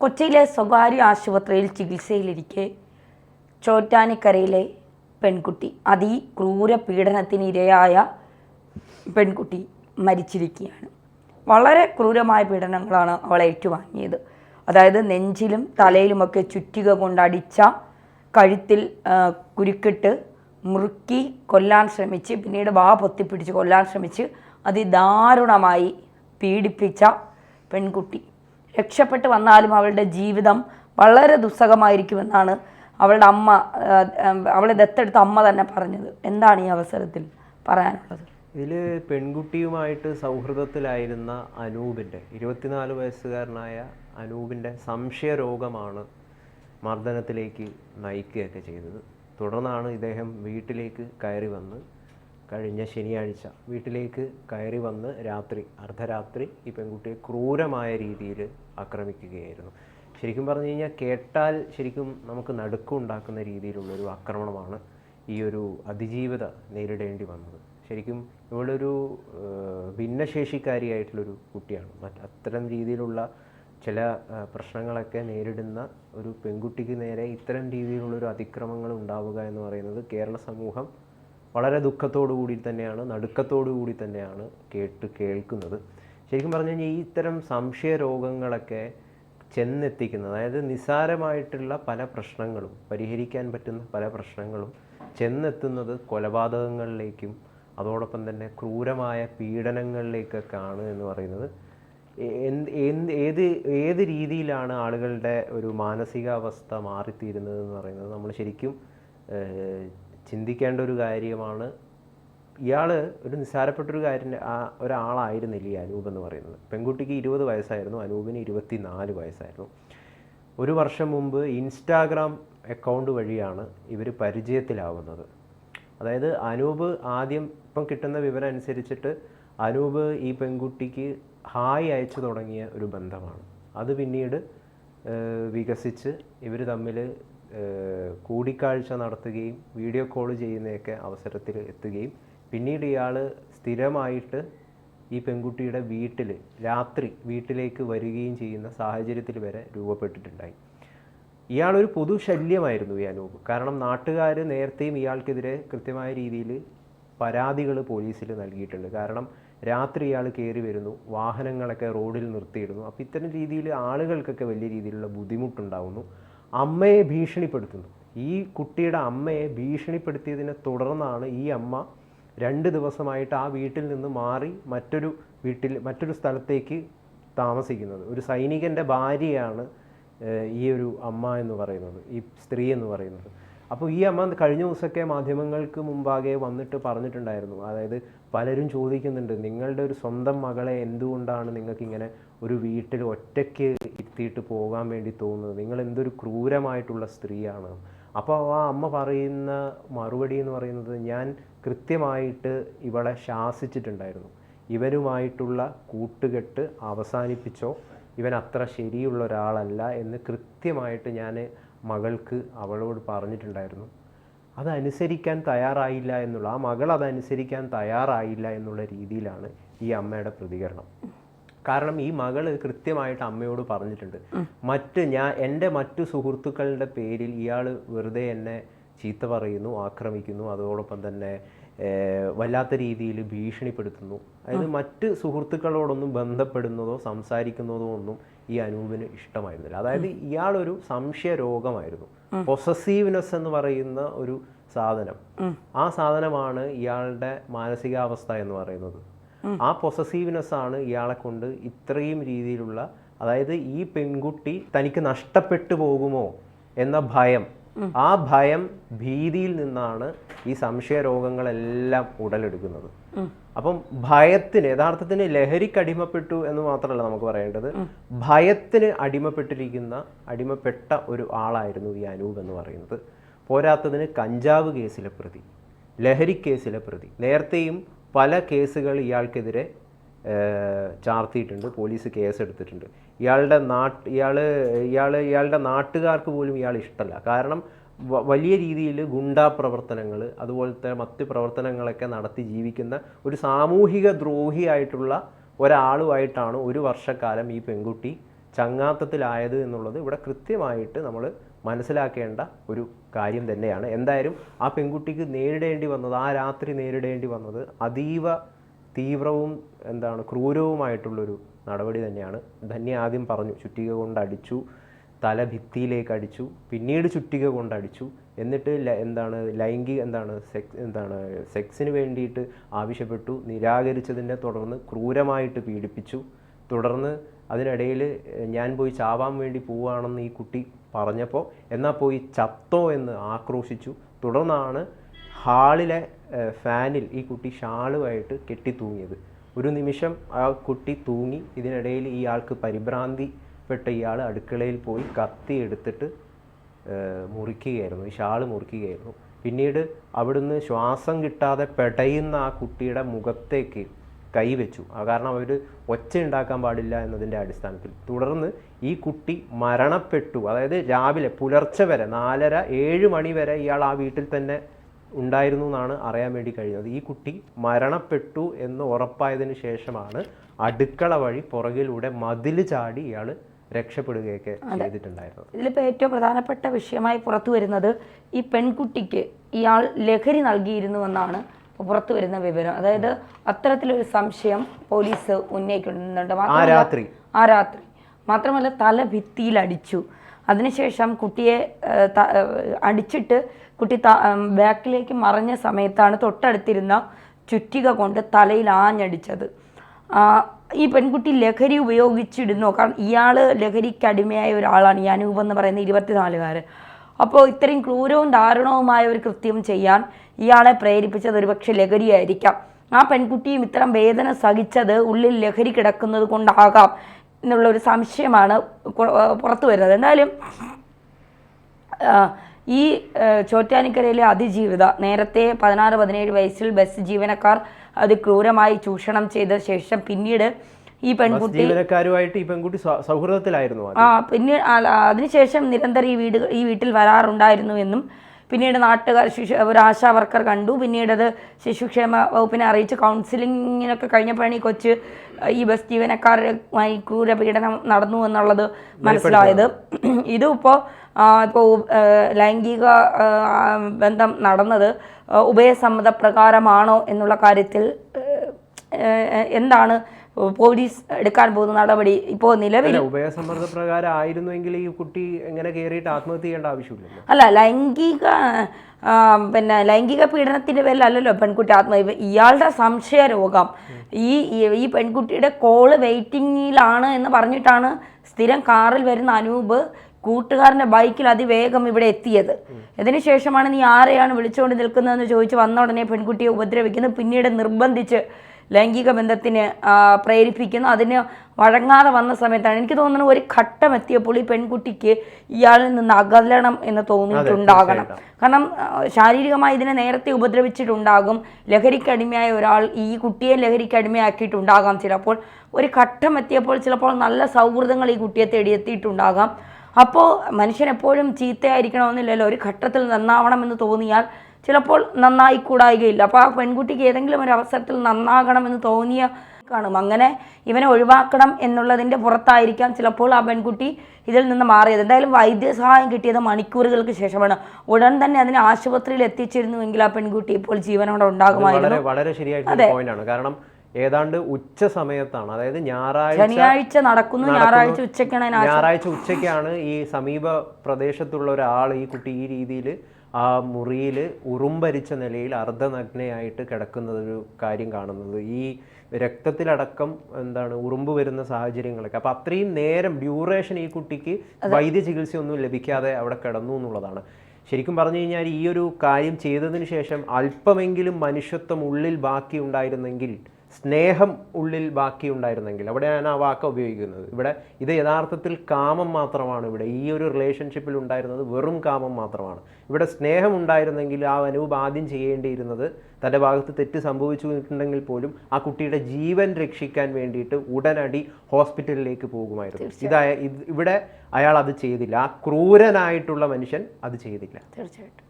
കൊച്ചിയിലെ സ്വകാര്യ ആശുപത്രിയിൽ ചികിത്സയിലിരിക്കെ ചോറ്റാനിക്കരയിലെ പെൺകുട്ടി അതിക്രൂര പീഡനത്തിന് ഇരയായ പെൺകുട്ടി മരിച്ചിരിക്കുകയാണ്. വളരെ ക്രൂരമായ പീഡനങ്ങളാണ് അവൾ ഏറ്റുവാങ്ങിയത്. അതായത് നെഞ്ചിലും തലയിലുമൊക്കെ ചുറ്റിക കൊണ്ടടിച്ച കഴുത്തിൽ ആ, കുരുക്കിട്ട് മുറുക്കി കൊല്ലാൻ ശ്രമിച്ച് പിന്നീട് വാ പൊത്തിപ്പിടിച്ച് കൊല്ലാൻ ശ്രമിച്ച് അതിദാരുണമായി പീഡിപ്പിച്ച പെൺകുട്ടി. രക്ഷപ്പെട്ട് വന്നാലും അവളുടെ ജീവിതം വളരെ ദുസ്സഹമായിരിക്കുമെന്നാണ് അവളുടെ അമ്മ അവളെ ദത്തെടുത്ത അമ്മ തന്നെ പറഞ്ഞത്. എന്താണ് ഈ അവസരത്തിൽ പറയാനുള്ളത്? ഇതിൽ പെൺകുട്ടിയുമായിട്ട് സൗഹൃദത്തിലായിരുന്ന അനൂപിന്റെ ഇരുപത്തിനാല് വയസ്സുകാരനായ അനൂപിന്റെ സംശയരോഗമാണ് മർദ്ദനത്തിലേക്ക് നയിക്കുകയൊക്കെ ചെയ്തത്. തുടർന്നാണ് ഇദ്ദേഹം വീട്ടിലേക്ക് കയറി വന്ന് കഴിഞ്ഞ ശനിയാഴ്ച വീട്ടിലേക്ക് കയറി വന്ന് രാത്രി അർദ്ധരാത്രി ഈ പെൺകുട്ടിയെ ക്രൂരമായ രീതിയിൽ ആക്രമിക്കുകയായിരുന്നു. ശരിക്കും പറഞ്ഞു കഴിഞ്ഞാൽ കേട്ടാൽ ശരിക്കും നമുക്ക് നടുക്കുണ്ടാക്കുന്ന രീതിയിലുള്ളൊരു ആക്രമണമാണ് ഈ ഒരു അതിജീവിത നേരിടേണ്ടി വന്നത്. ശരിക്കും ഇവളൊരു ഭിന്നശേഷിക്കാരിയായിട്ടുള്ളൊരു കുട്ടിയാണ്. മറ്റ് അത്തരം രീതിയിലുള്ള ചില പ്രശ്നങ്ങളൊക്കെ നേരിടുന്ന ഒരു പെൺകുട്ടിക്ക് നേരെ ഇത്തരം രീതിയിലുള്ളൊരു അതിക്രമങ്ങൾ ഉണ്ടാവുക എന്ന് പറയുന്നത് കേരള സമൂഹം വളരെ ദുഃഖത്തോടു കൂടി തന്നെയാണ് നടുക്കത്തോടു കൂടി തന്നെയാണ് കേട്ട് കേൾക്കുന്നത്. ശരിക്കും പറഞ്ഞു കഴിഞ്ഞാൽ ഈ ഇത്തരം സംശയ രോഗങ്ങളൊക്കെ ചെന്നെത്തിക്കുന്നത് അതായത് നിസാരമായിട്ടുള്ള പല പ്രശ്നങ്ങളും പരിഹരിക്കാൻ പറ്റുന്ന പല പ്രശ്നങ്ങളും ചെന്നെത്തുന്നത് കൊലപാതകങ്ങളിലേക്കും അതോടൊപ്പം തന്നെ ക്രൂരമായ പീഡനങ്ങളിലേക്കൊക്കെയാണ് എന്ന് പറയുന്നത്. എന്ത് എന്ത് ഏത് ഏത് രീതിയിലാണ് ആളുകളുടെ ഒരു മാനസികാവസ്ഥ മാറിത്തീരുന്നത് എന്ന് പറയുന്നത്? നമ്മൾ ശരിക്കും ചിന്തിക്കേണ്ട ഒരു കാര്യമാണ്. ഇയാൾ ഒരു നിസ്സാരപ്പെട്ടൊരു കാര്യം ആ ഒരാളായിരുന്നില്ല ഈ അനൂപ് എന്ന് പറയുന്നത്. പെൺകുട്ടിക്ക് ഇരുപത് വയസ്സായിരുന്നു അനൂപിന് ഇരുപത്തി നാല് വയസ്സായിരുന്നു. ഒരു വർഷം മുമ്പ് ഇൻസ്റ്റാഗ്രാം അക്കൗണ്ട് വഴിയാണ് ഇവർ പരിചയത്തിലാവുന്നത്. അതായത് അനൂപ് ആദ്യം ഇപ്പം കിട്ടുന്ന വിവരം അനുസരിച്ചിട്ട് അനൂപ് ഈ പെൺകുട്ടിക്ക് ഹായ് അയച്ചു തുടങ്ങിയ ഒരു ബന്ധമാണ്. അത് പിന്നീട് വികസിച്ച് ഇവർ തമ്മിൽ കൂടിക്കാഴ്ച നടത്തുകയും വീഡിയോ കോൾ ചെയ്യുന്നതൊക്കെ അവസരത്തിൽ എത്തുകയും പിന്നീട് ഇയാൾ സ്ഥിരമായിട്ട് ഈ പെൺകുട്ടിയുടെ വീട്ടിൽ രാത്രി വീട്ടിലേക്ക് വരികയും ചെയ്യുന്ന സാഹചര്യത്തിൽ വരെ രൂപപ്പെട്ടിട്ടുണ്ടായി. ഇയാളൊരു പൊതു ശല്യമായിരുന്നു ഈ അനൂപ്. കാരണം നാട്ടുകാർ നേരത്തെയും ഇയാൾക്കെതിരെ കൃത്യമായ രീതിയിൽ പരാതികൾ പോലീസിൽ നൽകിയിട്ടുണ്ട്. കാരണം രാത്രി ഇയാൾ കയറി വരുന്നു വാഹനങ്ങളൊക്കെ റോഡിൽ നിർത്തിയിടുന്നു. അപ്പോൾ ഇത്തരം രീതിയിൽ ആളുകൾക്കൊക്കെ വലിയ രീതിയിലുള്ള ബുദ്ധിമുട്ടുണ്ടാവുന്നു. അമ്മയെ ഭീഷണിപ്പെടുത്തുന്നു. ഈ കുട്ടിയുടെ അമ്മയെ ഭീഷണിപ്പെടുത്തിയതിനെ തുടർന്നാണ് ഈ അമ്മ രണ്ട് ദിവസമായിട്ട് ആ വീട്ടിൽ നിന്ന് മാറി മറ്റൊരു വീട്ടിൽ മറ്റൊരു സ്ഥലത്തേക്ക് താമസിക്കുന്നത്. ഒരു സൈനികന്റെ ഭാര്യയാണ് ഈ ഒരു അമ്മ എന്ന് പറയുന്നത് ഈ സ്ത്രീ എന്ന് പറയുന്നത്. അപ്പോൾ ഈ അമ്മ കഴിഞ്ഞ ദിവസമൊക്കെ മാധ്യമങ്ങൾക്ക് മുമ്പാകെ വന്നിട്ട് പറഞ്ഞിട്ടുണ്ടായിരുന്നു. അതായത് പലരും ചോദിക്കുന്നുണ്ട് നിങ്ങളുടെ ഒരു സ്വന്തം മകളെ എന്തുകൊണ്ടാണ് നിങ്ങൾക്ക് ഇങ്ങനെ ഒരു വീട്ടിൽ ഒറ്റയ്ക്ക് ഇരുത്തിയിട്ട് പോകാൻ വേണ്ടി തോന്നുന്നത്? നിങ്ങൾ എന്തൊരു ക്രൂരമായിട്ടുള്ള സ്ത്രീയാണ്. അപ്പോൾ ആ അമ്മ പറയുന്ന മറുപടി എന്ന് പറയുന്നത് ഞാൻ കൃത്യമായിട്ട് ഇവളെ ശാസിച്ചിട്ടുണ്ടായിരുന്നു. ഇവരുമായിട്ടുള്ള കൂട്ടുകെട്ട് അവസാനിപ്പിച്ചോ ഇവൻ അത്ര ശരിയുള്ള ഒരാളല്ല എന്ന് കൃത്യമായിട്ട് ഞാൻ മകൾക്ക് അവളോട് പറഞ്ഞിട്ടുണ്ടായിരുന്നു. അതനുസരിക്കാൻ തയ്യാറായില്ല എന്നുള്ള ആ മകൾ അതനുസരിക്കാൻ തയ്യാറായില്ല എന്നുള്ള രീതിയിലാണ് ഈ അമ്മയുടെ പ്രതികരണം. കാരണം ഈ മകൾ കൃത്യമായിട്ട് അമ്മയോട് പറഞ്ഞിട്ടുണ്ട്. മറ്റ് ഞാൻ എന്റെ മറ്റു സുഹൃത്തുക്കളുടെ പേരിൽ ഇയാൾ വെറുതെ എന്നെ ചീത്ത പറയുന്നു ആക്രമിക്കുന്നു അതോടൊപ്പം തന്നെ വല്ലാത്ത രീതിയിൽ ഭീഷണിപ്പെടുത്തുന്നു. അതായത് മറ്റ് സുഹൃത്തുക്കളോടൊന്നും ബന്ധപ്പെടുന്നതോ സംസാരിക്കുന്നതോ ഒന്നും ഈ അനൂപിന് ഇഷ്ടമായിരുന്നില്ല. അതായത് ഇയാളൊരു സംശയ രോഗമായിരുന്നു. പൊസസീവ്നെസ് എന്ന് പറയുന്ന ഒരു സാധനം. ആ സാധനമാണ് ഇയാളുടെ മാനസികാവസ്ഥ എന്ന് പറയുന്നത്. ആ പൊസസീവ്നെസ് ആണ് ഇയാളെ കൊണ്ട് ഇത്രയും രീതിയിലുള്ള അതായത് ഈ പെൺകുട്ടി തനിക്ക് നഷ്ടപ്പെട്ടു പോകുമോ എന്ന ഭയം ആ ഭയം ഭീതിയിൽ നിന്നാണ് ഈ സംശയ രോഗങ്ങളെല്ലാം ഉടലെടുക്കുന്നത് അപ്പം ഭയത്തിന് യഥാർത്ഥത്തിന് ലഹരിക്ക് അടിമപ്പെട്ടു എന്ന് മാത്രമല്ല നമുക്ക് പറയേണ്ടത്. ഭയത്തിന് അടിമപ്പെട്ടിരിക്കുന്ന അടിമപ്പെട്ട ഒരു ആളായിരുന്നു ഈ അനൂപ് എന്ന് പറയുന്നത്. പോരാത്തതിന് കഞ്ചാവ് കേസിലെ പ്രതി ലഹരി കേസിലെ പ്രതി. നേരത്തെയും പല കേസുകൾ ഇയാൾക്കെതിരെ ചാർത്തിയിട്ടുണ്ട് പോലീസ് കേസ് എടുത്തിട്ടുണ്ട്. ഇയാളുടെ നാട്ട് ഇയാൾ ഇയാൾ ഇയാളുടെ നാട്ടുകാർക്ക് പോലും ഇയാൾ ഇഷ്ടമല്ല കാരണം വലിയ രീതിയിൽ ഗുണ്ടാ പ്രവർത്തനങ്ങൾ അതുപോലത്തെ മറ്റ് പ്രവർത്തനങ്ങളൊക്കെ നടത്തി ജീവിക്കുന്ന ഒരു സാമൂഹിക ദ്രോഹിയായിട്ടുള്ള ഒരാളുമായിട്ടാണ് ഒരു വർഷക്കാലം ഈ പെൺകുട്ടി ചങ്ങാത്തത്തിലായത് എന്നുള്ളത് ഇവിടെ കൃത്യമായിട്ട് നമ്മൾ മനസ്സിലാക്കേണ്ട ഒരു കാര്യം തന്നെയാണ്. എന്തായാലും ആ പെൺകുട്ടിക്ക് നേരിടേണ്ടി വന്നത് ആ രാത്രി നേരിടേണ്ടി വന്നത് അതീവ തീവ്രവും എന്താണ് ക്രൂരവുമായിട്ടുള്ളൊരു നടപടി തന്നെയാണ്. ധന്യ ആദ്യം പറഞ്ഞു ചുറ്റിക കൊണ്ട് അടിച്ചു തല ഭിത്തിയിലേക്ക് അടിച്ചു പിന്നീട് ചുറ്റിക കൊണ്ട് അടിച്ചു എന്നിട്ട് എന്താണ് ലൈംഗിക എന്താണ് സെക്സ് എന്താണ് സെക്സിന് വേണ്ടിയിട്ട് ആവശ്യപ്പെട്ടു നിരാകരിച്ചതിനെ തുടർന്ന് ക്രൂരമായിട്ട് പീഡിപ്പിച്ചു. തുടർന്ന് അതിനിടയിൽ ഞാൻ പോയി ചാവാൻ വേണ്ടി പോവുകയാണെന്ന് ഈ കുട്ടി പറഞ്ഞപ്പോൾ എന്നാൽ പോയി ചത്തോ എന്ന് ആക്രോശിച്ചു. തുടർന്നാണ് ഹാളിലെ ഫാനിൽ ഈ കുട്ടി ഷാളുമായിട്ട് കെട്ടി തൂങ്ങിയത് ഒരു നിമിഷം ആ കുട്ടി തൂങ്ങി. ഇതിനിടയിൽ ഇയാൾക്ക് പരിഭ്രാന്തിപ്പെട്ട ഇയാൾ അടുക്കളയിൽ പോയി കത്തി എടുത്തിട്ട് മുറിക്കുകയായിരുന്നു. ഈ ഷാൾ മുറിക്കുകയായിരുന്നു. പിന്നീട് അവിടുന്ന് ശ്വാസം കിട്ടാതെ പെടയുന്ന ആ കുട്ടിയുടെ മുഖത്തേക്ക് കൈവച്ചു. ആ കാരണം അവർ ഒച്ച ഉണ്ടാക്കാൻ പാടില്ല എന്നതിന്റെ അടിസ്ഥാനത്തിൽ. തുടർന്ന് ഈ കുട്ടി മരണപ്പെട്ടു. അതായത് രാവിലെ പുലർച്ചെ വരെ നാലര ഏഴ് മണി വരെ ഇയാൾ ആ വീട്ടിൽ തന്നെ ഉണ്ടായിരുന്നു എന്നാണ് അറിയാൻ വേണ്ടി കഴിയുന്നത്. ഈ കുട്ടി മരണപ്പെട്ടു എന്ന് ഉറപ്പായതിനു ശേഷമാണ് അടുക്കള വഴി പുറകിലൂടെ മതിൽ ചാടി ഇയാൾ രക്ഷപ്പെടുകയൊക്കെ ചെയ്തിട്ടുണ്ടായിരുന്നത്. ഇതിലിപ്പോൾ ഏറ്റവും പ്രധാനപ്പെട്ട വിഷയമായി പുറത്തു വരുന്നത് ഈ പെൺകുട്ടിക്ക് ഇയാൾ ലഹരി നൽകിയിരുന്നുവെന്നാണ് പുറത്തു വരുന്ന വിവരം. അതായത് അത്തരത്തിലൊരു സംശയം പോലീസ് ഉന്നയിക്കുന്നുണ്ട്. ആ രാത്രി. ആ രാത്രി. മാത്രമല്ല തല ഭിത്തിയിൽ അടിച്ചു അതിനുശേഷം കുട്ടിയെ അടിച്ചിട്ട് കുട്ടി ബാക്കിലേക്ക് മറഞ്ഞ സമയത്താണ് തൊട്ടടുത്തിരുന്ന ചുറ്റിക കൊണ്ട് തലയിൽ ആഞ്ഞടിച്ചത്. ആ, ഈ പെൺകുട്ടി ലഹരി ഉപയോഗിച്ചിടുന്നു കാരണം ഇയാൾ ലഹരിക്ക് അടിമയായ ഒരാളാണ്. ഈ അനൂപ് എന്ന് പറയുന്ന ഇരുപത്തിനാലുകാരൻ. അപ്പോൾ ഇത്രയും ക്രൂരവും ദാരുണവുമായ ഒരു കൃത്യം ചെയ്യാൻ ഇയാളെ പ്രേരിപ്പിച്ചത് ഒരുപക്ഷെ ലഹരിയായിരിക്കാം. ആ പെൺകുട്ടിയും ഇത്തരം വേദന സഹിച്ചത് ഉള്ളിൽ ലഹരി കിടക്കുന്നത് കൊണ്ടാകാം എന്നുള്ള ഒരു സംശയമാണ് പുറത്തു വരുന്നത്. എന്തായാലും ഈ ചോറ്റാനിക്കരയിലെ അതിജീവിത നേരത്തെ പതിനാറ് പതിനേഴ് വയസ്സിൽ ബസ് ജീവനക്കാർ അത് ക്രൂരമായി ചൂഷണം ചെയ്ത ശേഷം പിന്നീട് ഈ പെൺകുട്ടി ജീവനക്കാരുമായിട്ട് ഈ പെൺകുട്ടി സൗഹൃദത്തിലായിരുന്നു ആ പിന്നെ അതിനുശേഷം നിരന്തരം ഈ വീട് ഈ വീട്ടിൽ വരാറുണ്ടായിരുന്നു എന്നും പിന്നീട് നാട്ടുകാർ ശിശു ഒരു ആശാ വർക്കർ കണ്ടു. പിന്നീട് അത് ശിശുക്ഷേമ വകുപ്പിനെ അറിയിച്ച് കൗൺസിലിങ്ങിനൊക്കെ കഴിഞ്ഞപ്പോഴാണ് ഈ കൊച്ച് ഈ ബസ് ജീവനക്കാരുമായി ക്രൂര പീഡനം നടന്നു എന്നുള്ളത് മനസ്സിലായത്. ഇതും ഇപ്പോൾ ഇപ്പോൾ ലൈംഗിക ബന്ധം നടന്നത് ഉഭയസമ്മത പ്രകാരമാണോ എന്നുള്ള കാര്യത്തിൽ എന്താണ് പോലീസ് എടുക്കാൻ പോകുന്ന നടപടി ഇപ്പോൾ നിലവിൽ ഉഭയസമ്മർദ്ദ പ്രകാരം ആയിരുന്നുവെങ്കിൽ ഈ കുട്ടി എങ്ങനെ കയറിയിട്ട് ആത്മഹത്യ ചെയ്യേണ്ട ആവശ്യമില്ല അല്ല ലൈംഗിക പിന്നെ ലൈംഗിക പീഡനത്തിന്റെ പേരിലല്ലല്ലോ പെൺകുട്ടി ആത്മഹത്യ ഇയാളുടെ സംശയ രോഗം ഈ ഈ- പെൺകുട്ടിയുടെ കോൾ വെയിറ്റിംഗിലാണ് എന്ന് പറഞ്ഞിട്ടാണ് സ്ഥിരം കാറിൽ വരുന്ന അനൂപ് കൂട്ടുകാരന്റെ ബൈക്കിൽ അതിവേഗം ഇവിടെ എത്തിയത്. ഇതിനുശേഷമാണ് നീ ആരെയാണ് വിളിച്ചുകൊണ്ട് നിൽക്കുന്നതെന്ന് ചോദിച്ച് വന്ന ഉടനെ പെൺകുട്ടിയെ ഉപദ്രവിക്കുന്നു. പിന്നീട് നിർബന്ധിച്ച് ലൈംഗിക ബന്ധത്തിന് പ്രേരിപ്പിക്കുന്നു. അതിന് വഴങ്ങാതെ വന്ന സമയത്താണ് എനിക്ക് തോന്നുന്നത് ഒരു ഘട്ടം എത്തിയപ്പോൾ ഈ പെൺകുട്ടിക്ക് ഇയാളിൽ നിന്ന് അകലണം എന്ന് തോന്നിയിട്ടുണ്ടാകണം. കാരണം ശാരീരികമായി ഇതിനെ നേരത്തെ ഉപദ്രവിച്ചിട്ടുണ്ടാകും. ലഹരിക്കടിമയായ ഒരാൾ ഈ കുട്ടിയെ ലഹരിക്കടിമയാക്കിയിട്ടുണ്ടാകാം ചിലപ്പോൾ. ഒരു ഘട്ടം എത്തിയപ്പോൾ ചിലപ്പോൾ നല്ല സൗഹൃദങ്ങൾ ഈ കുട്ടിയെ തേടിയെത്തിയിട്ടുണ്ടാകാം. അപ്പോൾ മനുഷ്യൻ എപ്പോഴും ചീത്തയായിരിക്കണമെന്നില്ലല്ലോ. ഒരു ഘട്ടത്തിൽ നന്നാവണമെന്ന് തോന്നിയാൽ ചിലപ്പോൾ നന്നായി കൂടായികയില്ല. അപ്പോൾ ആ പെൺകുട്ടിക്ക് ഏതെങ്കിലും ഒരു അവസരത്തിൽ നന്നാകണമെന്ന് തോന്നിയ കാണും. അങ്ങനെ ഇവനെ ഒഴിവാക്കണം എന്നുള്ളതിന്റെ പുറത്തായിരിക്കാം ചിലപ്പോൾ ആ പെൺകുട്ടി ഇതിൽ നിന്ന് മാറിയത്. എന്തായാലും വൈദ്യസഹായം കിട്ടിയത് മണിക്കൂറുകൾക്ക് ശേഷമാണ്. ഉടൻ തന്നെ അതിനെ ആശുപത്രിയിൽ എത്തിച്ചിരുന്നുവെങ്കിൽ ആ പെൺകുട്ടി ഇപ്പോൾ ജീവനോടെ ഉണ്ടാകുമായിരുന്നു. വളരെ ശരിയായിട്ടുള്ള കാരണം ഏതാണ്ട് ഉച്ച സമയത്താണ്. അതായത് ഞായറാഴ്ച ശനിയാഴ്ച നടക്കുന്നു. ഞായറാഴ്ച ഉച്ചയ്ക്കാണ് ഞായറാഴ്ച ഉച്ചയ്ക്കാണ് ഈ സമീപ പ്രദേശത്തുള്ള ഒരാൾ ഈ കുട്ടി ഈ രീതിയിൽ ആ മുറിയിൽ ഉറുമ്പരിച്ച നിലയിൽ അർദ്ധനഗ്നയായിട്ട് കിടക്കുന്നത് ഒരു കാര്യം കാണുന്നത്. ഈ രക്തത്തിലടക്കം എന്താണ് ഉറുമ്പ് വരുന്ന സാഹചര്യങ്ങളൊക്കെ. അപ്പൊ അത്രയും നേരം ഡ്യൂറേഷൻ ഈ കുട്ടിക്ക് വൈദ്യ ചികിത്സയൊന്നും ലഭിക്കാതെ അവിടെ കിടന്നു എന്നുള്ളതാണ്. ശരിക്കും പറഞ്ഞു കഴിഞ്ഞാൽ ഈ ഒരു കാര്യം ചെയ്തതിന് ശേഷം അല്പമെങ്കിലും മനുഷ്യത്വം ഉള്ളിൽ ബാക്കി ഉണ്ടായിരുന്നെങ്കിൽ സ്നേഹം ഉള്ളിൽ ബാക്കി ഉണ്ടായിരുന്നെങ്കിൽ അവിടെയാണ് ആ വാക്ക് ഉപയോഗിക്കുന്നത്. ഇവിടെ ഇത് യഥാർത്ഥത്തിൽ കാമം മാത്രമാണ്. ഇവിടെ ഈ ഒരു റിലേഷൻഷിപ്പിൽ ഉണ്ടായിരുന്നത് വെറും കാമം മാത്രമാണ്. ഇവിടെ സ്നേഹം ഉണ്ടായിരുന്നെങ്കിൽ ആ അനൂപ് ആദ്യം ചെയ്യേണ്ടിയിരുന്നത് തന്റെ ഭാഗത്ത് തെറ്റ് സംഭവിച്ചിട്ടുണ്ടെങ്കിൽ പോലും ആ കുട്ടിയുടെ ജീവൻ രക്ഷിക്കാൻ വേണ്ടിയിട്ട് ഉടനടി ഹോസ്പിറ്റലിലേക്ക് പോകുമായിരുന്നു. ഇതായ ഇത് ഇവിടെ അയാൾ അത് ചെയ്തില്ല. ആ ക്രൂരനായിട്ടുള്ള മനുഷ്യൻ അത് ചെയ്തില്ല. തീർച്ചയായിട്ടും.